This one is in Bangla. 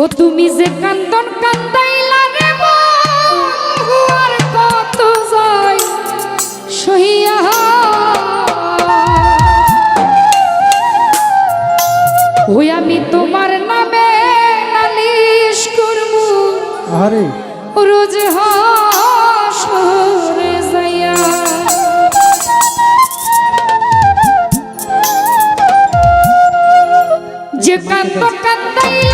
ও তুমি যে কান্দন কান্দাইলা রে আর কত যায় সহিয়া। ওই আমি তোমার নামে নালিশ করব। আরে রোজ হাসরে যাইয়া। যে কান্দ কান্দাই